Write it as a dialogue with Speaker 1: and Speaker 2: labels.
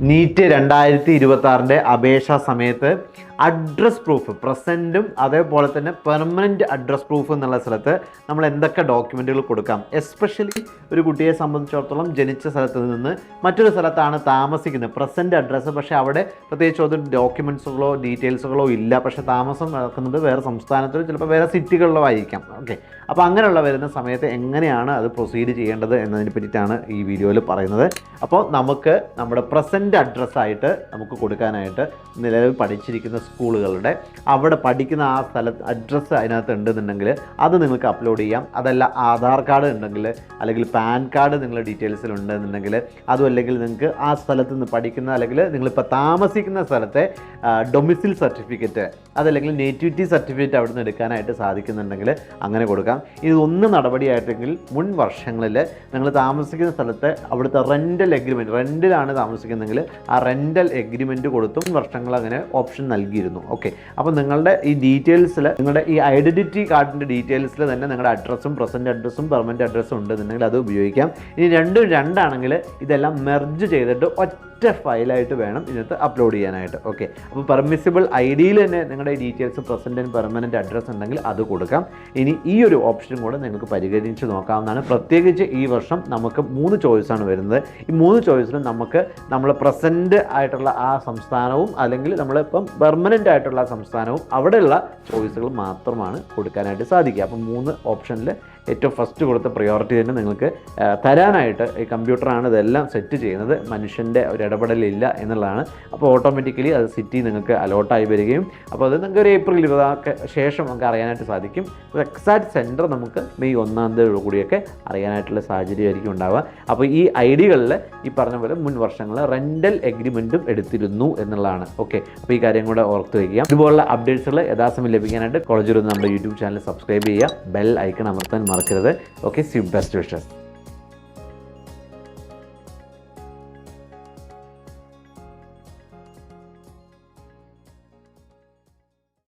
Speaker 1: NEET രണ്ടായിരത്തി ഇരുപത്തി ആറിന്റെ അപേക്ഷാ സമയത്ത് അഡ്രസ് പ്രൂഫ് പ്രസന്റും അതേപോലെ തന്നെ പെർമനന്റ് അഡ്രസ് പ്രൂഫ് എന്നുള്ള സ്ഥലത്ത് നമ്മൾ എന്തൊക്കെ ഡോക്യുമെന്റുകൾ കൊടുക്കാം. എസ്പെഷ്യലി ഒരു കുട്ടിയെ സംബന്ധിച്ചിടത്തോളം ജനിച്ച സ്ഥലത്ത് നിന്ന് മറ്റൊരു സ്ഥലത്താണ് താമസിക്കുന്നത്. പ്രസന്റ് അഡ്രസ്സ് പക്ഷേ അവിടെ പ്രത്യേകിച്ച് ഒരു ഡോക്യുമെന്റ്സുകളോ ഡീറ്റെയിൽസുകളോ ഇല്ല. പക്ഷേ താമസം നടക്കുന്നത് വേറെ സംസ്ഥാനത്തിലോ ചിലപ്പോൾ വേറെ സിറ്റികളിലോ ആയിരിക്കാം. ഓക്കെ അപ്പോൾ അങ്ങനെയുള്ള വരുന്ന സമയത്ത് എങ്ങനെയാണ് അത് പ്രൊസീഡ് ചെയ്യേണ്ടത് എന്നതിനെ പറ്റിയിട്ടാണ് ഈ വീഡിയോയിൽ പറയുന്നത്. അപ്പോൾ നമുക്ക് നമ്മുടെ പ്രസന്റ് അഡ്രസ്സായിട്ട് നമുക്ക് കൊടുക്കാനായിട്ട് നിലവിൽ പഠിച്ചിരിക്കുന്ന സ്കൂളുകളുടെ അവിടെ പഠിക്കുന്ന ആ സ്ഥല അഡ്രസ്സ് അതിനകത്ത് ഉണ്ടെന്നുണ്ടെങ്കിൽ അത് നിങ്ങൾക്ക് അപ്ലോഡ് ചെയ്യാം. അതല്ല ആധാർ കാർഡ് ഉണ്ടെങ്കിൽ അല്ലെങ്കിൽ പാൻ കാർഡ് നിങ്ങളുടെ ഡീറ്റെയിൽസിൽ ഉണ്ടെന്നുണ്ടെങ്കിൽ അതും അല്ലെങ്കിൽ നിങ്ങൾക്ക് ആ സ്ഥലത്ത് നിന്ന് പഠിക്കുന്ന അല്ലെങ്കിൽ നിങ്ങളിപ്പോൾ താമസിക്കുന്ന സ്ഥലത്തെ ഡൊമിസിൽ സർട്ടിഫിക്കറ്റ് അതല്ലെങ്കിൽ നേറ്റിവിറ്റി സർട്ടിഫിക്കറ്റ് അവിടെ നിന്ന് എടുക്കാനായിട്ട് സാധിക്കുന്നുണ്ടെങ്കിൽ അങ്ങനെ കൊടുക്കാം. ഇതൊന്ന് നടപടിയായിട്ടെങ്കിൽ മുൻ വർഷങ്ങളിൽ നിങ്ങൾ താമസിക്കുന്ന സ്ഥലത്തെ അവിടുത്തെ റെന്റൽ എഗ്രിമെന്റ് റെന്റിലാണ് താമസിക്കുന്നതെങ്കിൽ ആ റെന്റൽ എഗ്രിമെന്റ് കൊടുത്തും വർഷങ്ങൾ അങ്ങനെ ഓപ്ഷൻ നൽകിയിരുന്നു. ഓക്കെ അപ്പോൾ നിങ്ങളുടെ ഈ ഡീറ്റെയിൽസിൽ നിങ്ങളുടെ ഈ ഐഡന്റിറ്റി കാർഡിന്റെ ഡീറ്റെയിൽസിൽ തന്നെ നിങ്ങളുടെ അഡ്രസ്സും പ്രസന്റ് അഡ്രസ്സും പെർമനന്റ് അഡ്രസ്സും ഉണ്ടെന്നുണ്ടെങ്കിൽ അത് ഉപയോഗിക്കാം. ഇനി രണ്ടും രണ്ടാണെങ്കിൽ ഇതെല്ലാം മെർജ് ചെയ്തിട്ട് ഒറ്റ ഫയലായിട്ട് വേണം ഇതിനകത്ത് അപ്ലോഡ് ചെയ്യാനായിട്ട്. ഓക്കെ അപ്പോൾ പെർമിസിബിൾ ഐ ഡിയിൽ തന്നെ നിങ്ങളുടെ details present and permanent address ഉണ്ടെങ്കിൽ അത് കൊടുക്കാം. ഇനി ഈ ഒരു ഓപ്ഷനും കൂടെ നിങ്ങൾക്ക് പരിഗണിച്ച് നോക്കാവുന്നതാണ്. പ്രത്യേകിച്ച് ഈ വർഷം നമുക്ക് മൂന്ന് ചോയ്സാണ് വരുന്നത്. ഈ മൂന്ന് ചോയ്സിലും നമുക്ക് നമ്മൾ പ്രസന്റ് ആയിട്ടുള്ള ആ സംസ്ഥാനവും അല്ലെങ്കിൽ നമ്മളിപ്പം പെർമനന്റ് ആയിട്ടുള്ള സംസ്ഥാനവും അവിടെയുള്ള ചോയ്സുകൾ മാത്രമാണ് കൊടുക്കാനായിട്ട് സാധിക്കുക. അപ്പം മൂന്ന് ഓപ്ഷനിൽ ഏറ്റവും ഫസ്റ്റ് കൊടുത്ത പ്രയോറിറ്റി തന്നെ നിങ്ങൾക്ക് തരാനായിട്ട് ഈ കമ്പ്യൂട്ടറാണ് ഇതെല്ലാം സെറ്റ് ചെയ്യുന്നത്. മനുഷ്യന്റെ ഒരു ഇടപെടലില്ല എന്നുള്ളതാണ്. അപ്പോൾ ഓട്ടോമാറ്റിക്കലി അത് സിറ്റി നിങ്ങൾക്ക് അലോട്ടായി വരികയും അപ്പോൾ അത് നിങ്ങൾക്ക് ഒരു ഏപ്രിൽ ഇരുപതാക്ക് ശേഷം നമുക്ക് അറിയാനായിട്ട് സാധിക്കും. എക്സാക്ട് സെന്റർ നമുക്ക് മെയ് ഒന്നാം തീയതി കൂടിയൊക്കെ അറിയാനായിട്ടുള്ള സാഹചര്യമായിരിക്കും ഉണ്ടാവുക. അപ്പോൾ ഈ ഐ ഡികളിൽ ഈ പറഞ്ഞ പോലെ മുൻ വർഷങ്ങൾ റെന്റൽ എഗ്രിമെന്റും എടുത്തിരുന്നു എന്നുള്ളതാണ്. ഓക്കെ അപ്പോൾ ഈ കാര്യം കൂടെ ഓർത്ത് വയ്ക്കുക ഇതുപോലുള്ള അപ്ഡേറ്റ്സുകൾ യഥാസമയം ലഭിക്കാനായിട്ട് കോളേജിൽ നമ്മുടെ യൂട്യൂബ് ചാനൽ സബ്സ്ക്രൈബ് ചെയ്യുക. ബെൽ ഐക്കൺ അമർത്താൻ മറക്കരുത്. Okay C best wishes